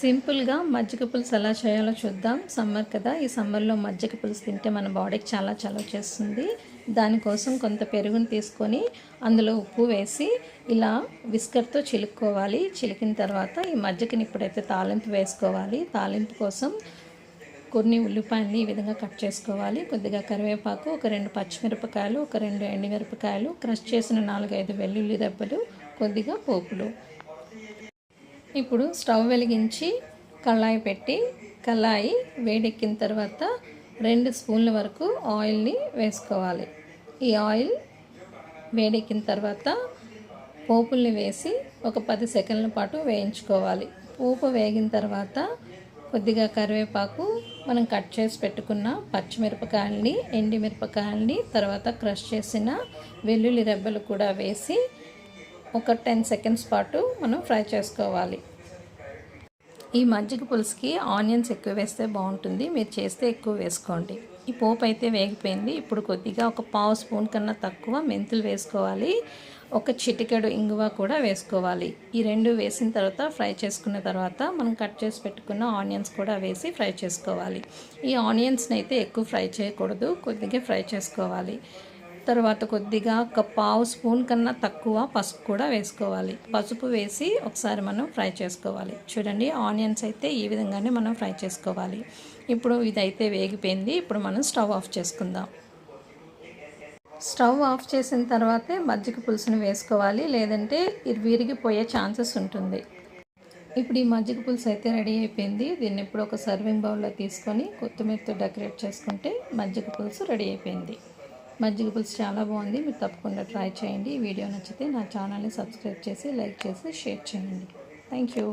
సింపుల్గా మజ్జిగ పులుసు ఎలా చేయాలో చూద్దాం. సమ్మర్ కదా ఈ సమ్మర్లో మజ్జిగ పులుసు తింటే మన బాడీకి చాలా చలవ చేస్తుంది. దానికోసం కొంత పెరుగును తీసుకొని అందులో ఉప్పు వేసి ఇలా విస్కర్తో చిలుక్కోవాలి. చిలికిన తర్వాత ఈ మజ్జిగని ఇప్పుడైతే తాలింపు వేసుకోవాలి. తాలింపు కోసం కొన్ని ఉల్లిపాయలని ఈ విధంగా కట్ చేసుకోవాలి. కొద్దిగా కరివేపాకు ఒక రెండు పచ్చిమిరపకాయలు ఒక రెండు ఎండుమిరపకాయలు క్రష్ చేసిన నాలుగైదు వెల్లుల్లి దెబ్బలు కొద్దిగా పోపులు. ఇప్పుడు స్టవ్ వెలిగించి కళాయి పెట్టి కళాయి వేడెక్కిన తర్వాత రెండు స్పూన్ల వరకు ఆయిల్ని వేసుకోవాలి. ఈ ఆయిల్ వేడెక్కిన తర్వాత పోపుల్ని వేసి ఒక పది సెకండ్ల పాటు వేయించుకోవాలి. పోపు వేగిన తర్వాత కొద్దిగా కరివేపాకు మనం కట్ చేసి పెట్టుకున్న పచ్చిమిరపకాయలని ఎండిమిరపకాయలని తర్వాత క్రష్ చేసిన వెల్లుల్లి రెబ్బలు కూడా వేసి ఒక టెన్ సెకండ్స్ పాటు మనం ఫ్రై చేసుకోవాలి. ఈ మజ్జిగ పులుసుకి ఆనియన్స్ ఎక్కువ వేస్తే బాగుంటుంది. మీరు చేస్తే ఎక్కువ వేసుకోండి. ఈ పోపు అయితే వేగిపోయింది. ఇప్పుడు కొద్దిగా ఒక పావు స్పూన్ కన్నా తక్కువ మెంతులు వేసుకోవాలి. ఒక చిటికెడు ఇంగువ కూడా వేసుకోవాలి. ఈ రెండు వేసిన తర్వాత ఫ్రై చేసుకున్న తర్వాత మనం కట్ చేసి పెట్టుకున్న ఆనియన్స్ కూడా వేసి ఫ్రై చేసుకోవాలి. ఈ ఆనియన్స్ని అయితే ఎక్కువ ఫ్రై చేయకూడదు. కొద్దిగా ఫ్రై చేసుకోవాలి. తర్వాత కొద్దిగా ఒక పావు స్పూన్ కన్నా తక్కువ పసుపు కూడా వేసుకోవాలి. పసుపు వేసి ఒకసారి మనం ఫ్రై చేసుకోవాలి. చూడండి ఆనియన్స్ అయితే ఈ విధంగానే మనం ఫ్రై చేసుకోవాలి. ఇప్పుడు ఇదైతే వేగిపోయింది. ఇప్పుడు మనం స్టవ్ ఆఫ్ చేసుకుందాం. స్టవ్ ఆఫ్ చేసిన తర్వాతే మజ్జిగ పులుసుని వేసుకోవాలి. లేదంటే ఇది విరిగిపోయే ఛాన్సెస్ ఉంటుంది. ఇప్పుడు ఈ మజ్జిగ పులుసు అయితే రెడీ అయిపోయింది. దీన్ని ఇప్పుడు ఒక సర్వింగ్ బౌల్లో తీసుకొని కొత్తిమీరతో డెకరేట్ చేసుకుంటే మజ్జిగ పులుసు రెడీ అయిపోయింది. మజ్జిగ పులుసు చాలా బాగుంది. మీరు తప్పకుండా ట్రై చేయండి. ఈ వీడియో నచ్చితే నా ఛానల్ని సబ్స్క్రైబ్ చేసి లైక్ చేసి షేర్ చేయండి. Thank you